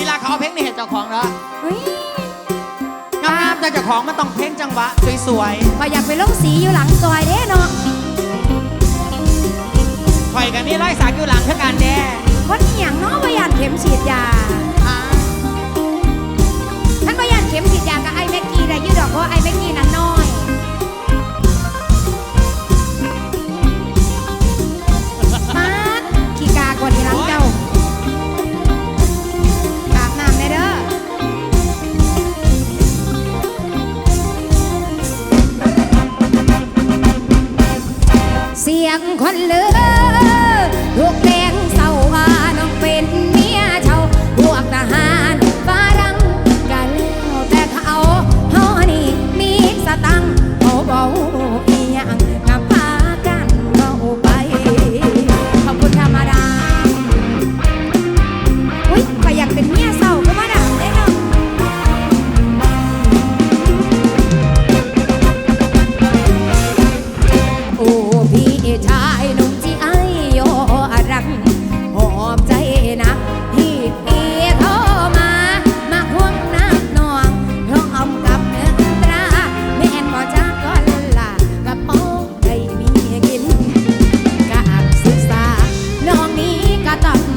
ทีลาเขาเอาเพลงนี่เหตุเจ้าของเหรองามๆแต่เจ้าของมันต้องเพลงจังหวะสวยๆพออยากไปลงสีอยู่หลังซอยเด้เนาะคอยกันนี่ร้อยสากอยู่หลังเท่ากันแน่วัเหี่ยงเนาะประยันเข็มฉีดยาท่านปรยันเข็มฉีดยากับไอ้แม็กกี้ได้ยืดดอกเพราะไอ้แม็กกี้นั้น One love. gata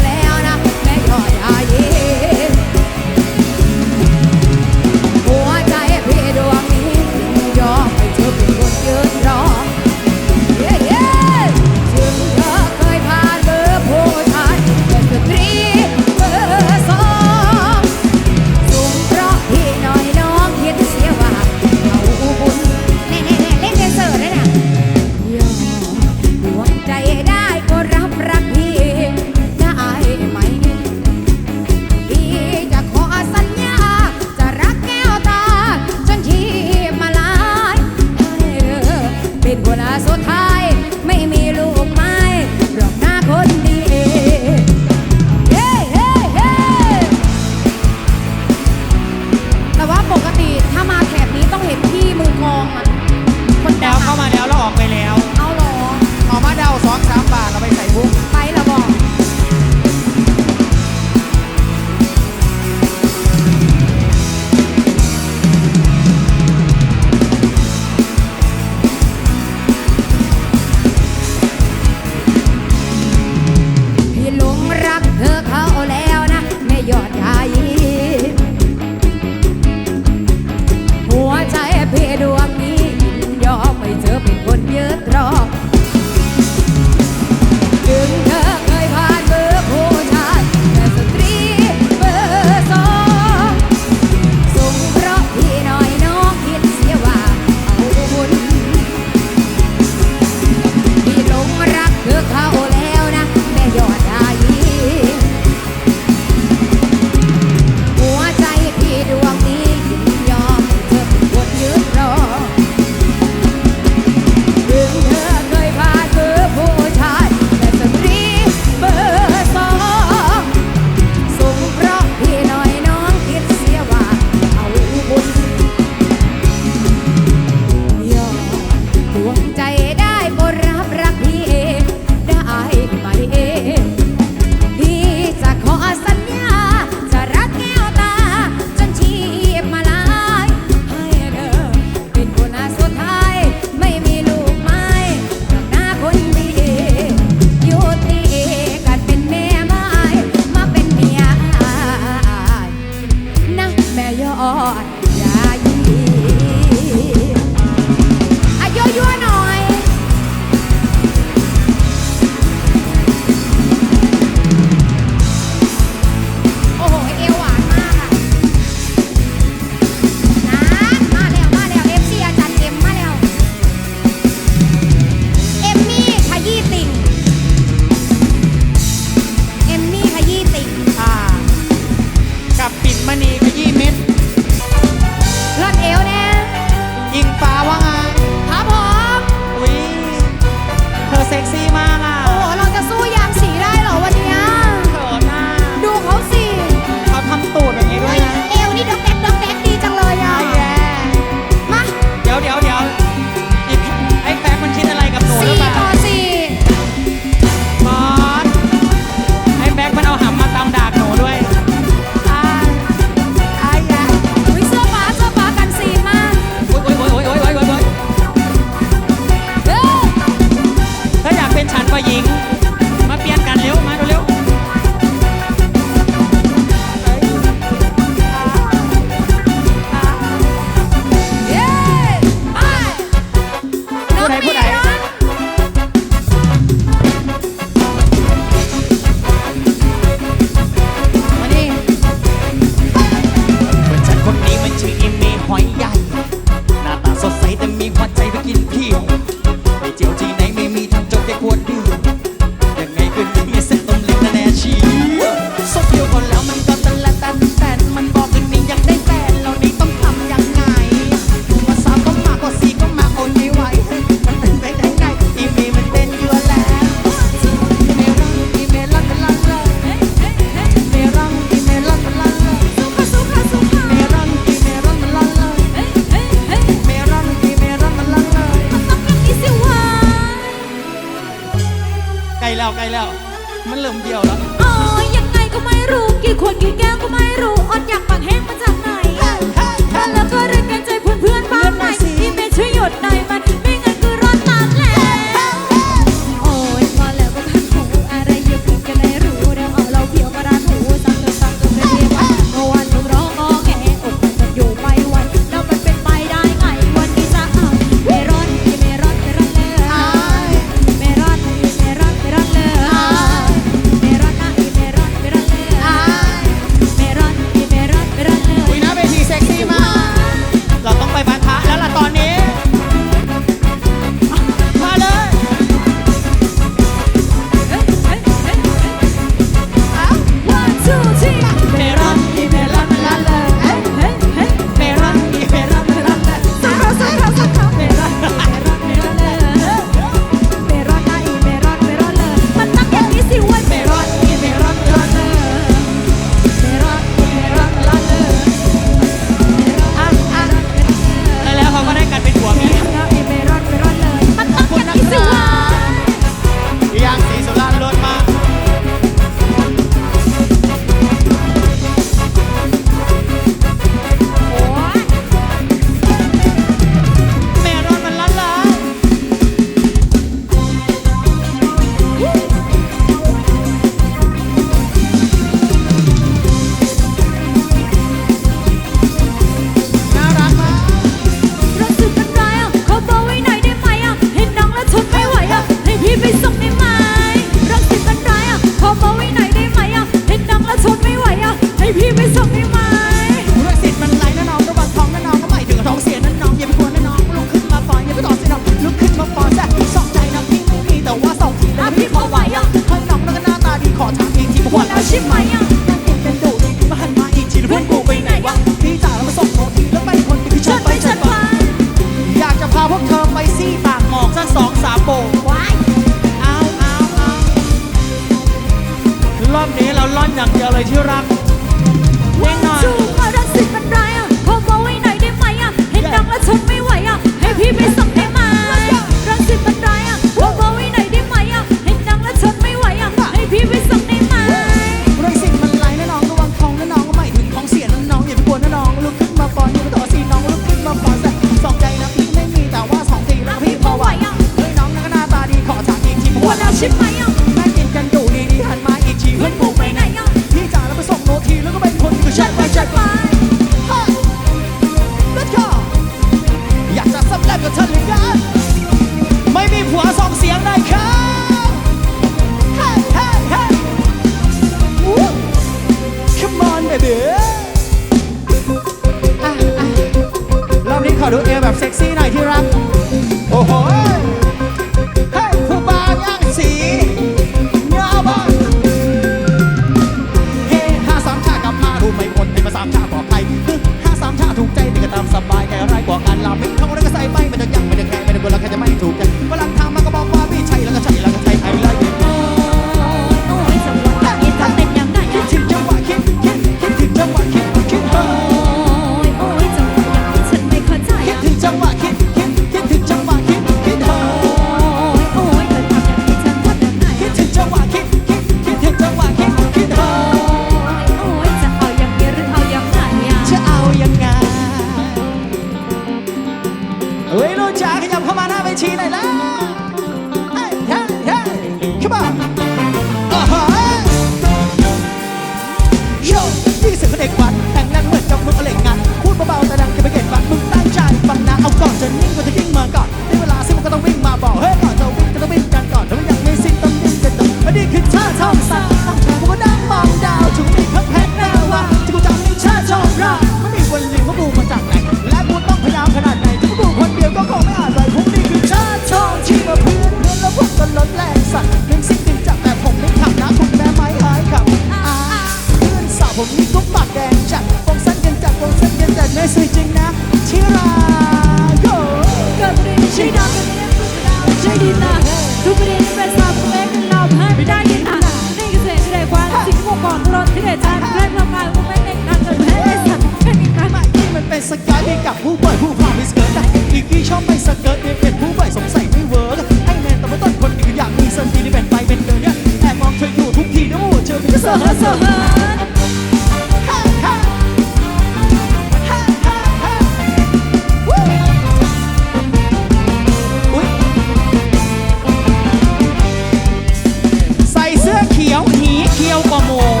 é o rico e eu como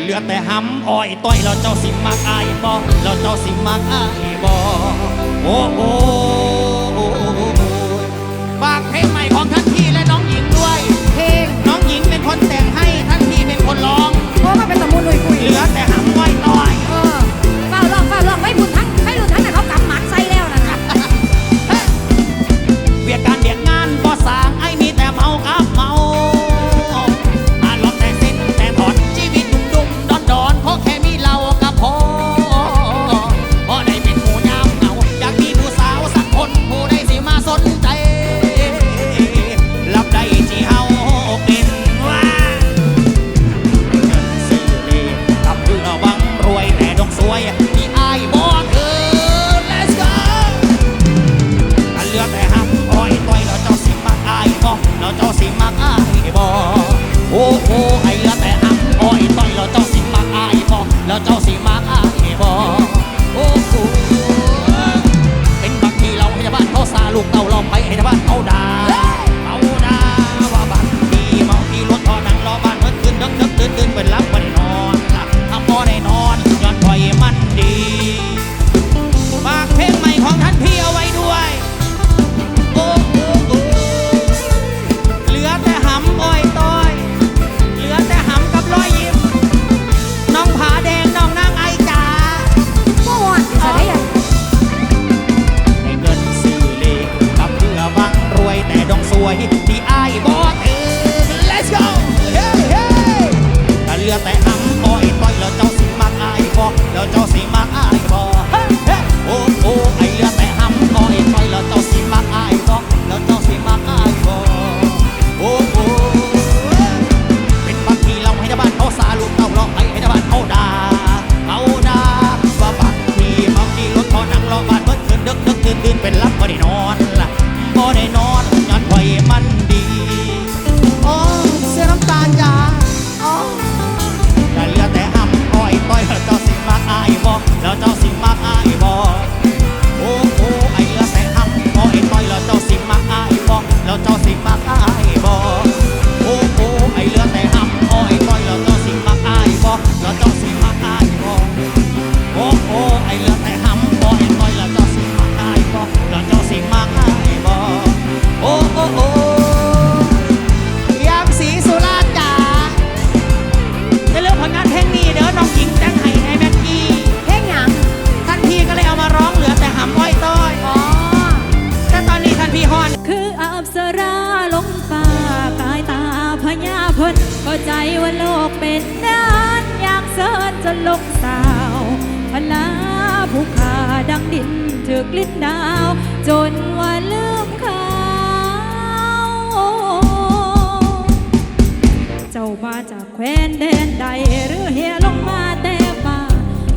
เหลือแต่ห้ำอ้อยต้อยเราเจ้าสิมักอายบอเราเจ้าสิมักอายบ่โอ้โอ้ เข้าใจว่าโลกเป็นดานอยากเสิร์จนลกสาวพลาผู้ขาดังดินถึกลิ้นดาว จนว่าลืมเขาเจ้ามาจากแคว้นแดนใดหรือเฮียลงมาแต่ป่า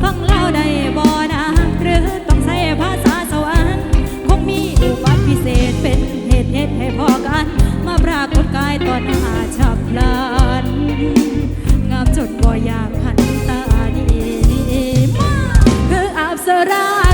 ฟังเล่าได้บ่นะหรือต้องใช้ภาษาสวรรค์คงมีอุบัติพิเศษเป็นเหตุเหตุให้พอกัน มาปรากฏกายตอนหาชา นั้น งามจนบ่ยากหันตาดีมาคืออาบสรา